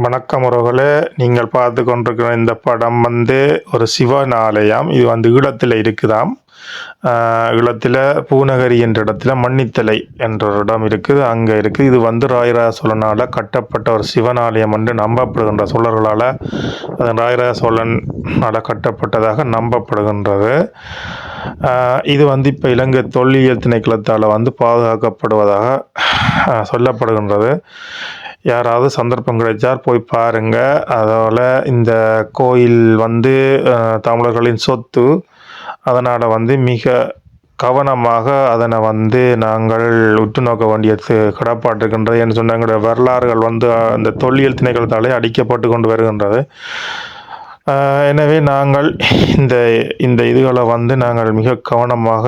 வணக்கம் உறவுகளே நீங்கள் பார்த்து கொண்டிருக்கிற இந்த படம் வந்து ஒரு சிவன் ஆலயம் இது வந்து ஈழத்தில் இருக்குதாம். ஈழத்தில் பூநகரி என்ற இடத்துல மன்னித்தலை என்ற ஒரு இடம் இருக்குது அங்கே இருக்குது. இது வந்து ராயராஜ சோழனால் கட்டப்பட்ட ஒரு சிவன் ஆலயம் என்று நம்பப்படுகின்ற சோழர்களால் அது ராயராஜ சோழனால் கட்டப்பட்டதாக நம்பப்படுகின்றது. இது வந்து இப்போ இலங்கை தொல்லியல் திணைக்களத்தால் வந்து பாதுகாக்கப்படுவதாக சொல்லப்படுகின்றது. யாராவது சந்தர்ப்பம் கிடைச்சார் போய் பாருங்க. அதோட இந்த கோயில் வந்து தமிழர்களின் சொத்து. அதனால் வந்து மிக கவனமாக அதனை வந்து நாங்கள் உற்று நோக்க வேண்டியது கடப்பாட்டிருக்கின்றது என்று சொன்ன எங்களுடைய வரலாறுகள் வந்து அந்த தொல்லியல் திணைக்களத்தாலே அடிக்கப்பட்டு கொண்டு வருகின்றது. எனவே நாங்கள் இந்த இந்த இதுகளை வந்து நாங்கள் மிக கவனமாக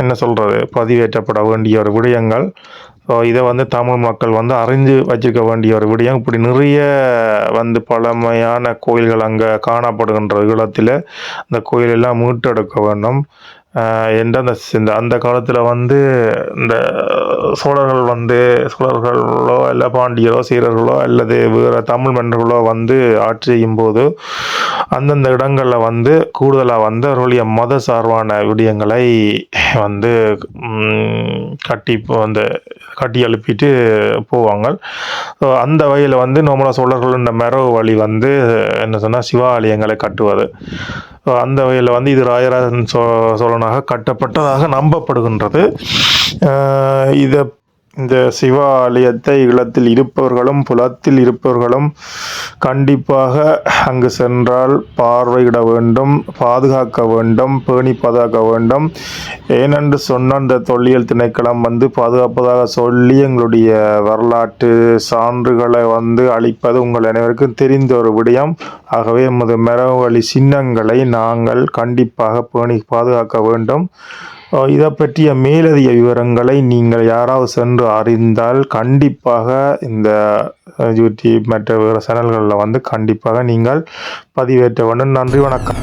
என்ன சொல்கிறது பதிவேற்றப்பட வேண்டிய ஒரு விடயங்கள். ஸோ இதை வந்து தமிழ் மக்கள் வந்து அறிஞ்சு வச்சுக்க வேண்டிய ஒரு விடயம். இப்படி நிறைய வந்து பழமையான கோயில்கள் அங்கே காணப்படுகின்ற இடத்துல இந்த கோயிலெல்லாம் மீட்டெடுக்க வேண்டும். என்ற அந்த இந்த அந்த காலத்தில் வந்து இந்த சோழர்கள் வந்து சோழர்களோ இல்லை பாண்டியரோ சீரர்களோ அல்லது வேறு தமிழ் மன்னர்களோ வந்து ஆட்சி செய்யும் போது அந்தந்த இடங்களில் வந்து கூடுதலாக வந்து அவர்களுடைய மத சார்பான விடயங்களை வந்து கட்டி வந்து கட்டி எழுப்பிட்டு போவாங்க. ஸோ அந்த வகையில் வந்து நம்மள சோழர்கள் இந்த மரபு வழி வந்து என்ன சொன்னால் சிவாலயங்களை கட்டுவது. அந்த வகையில் வந்து இது ராஜராஜன் சோ சோழனாக கட்டப்பட்டதாக நம்பப்படுகின்றது. இதை இந்த சிவாலயத்தை இல்லத்தில் இருப்பவர்களும் புலத்தில் இருப்பவர்களும் கண்டிப்பாக அங்கு சென்றால் பார்வையிட வேண்டும் பாதுகாக்க வேண்டும் பேணி பாதுகாக்க வேண்டும். ஏனென்று சொன்ன இந்த தொல்லியல் திணைக்களம் வந்து பாதுகாப்பதாக சொல்லி எங்களுடைய வரலாற்று சான்றுகளை வந்து அளிப்பது உங்கள் அனைவருக்கும் தெரிந்த ஒரு விடயம். ஆகவே எமது மிரவழி சின்னங்களை நாங்கள் கண்டிப்பாக பேணி பாதுகாக்க வேண்டும். இதை பற்றிய மேலதிக விவரங்களை நீங்கள் யாராவது சென்று அறிந்தால் கண்டிப்பாக இந்த யூடியூப் மற்ற விவர சேனல்களில் வந்து கண்டிப்பாக நீங்கள் பதிவேற்ற வேண்டும். நன்றி வணக்கம்.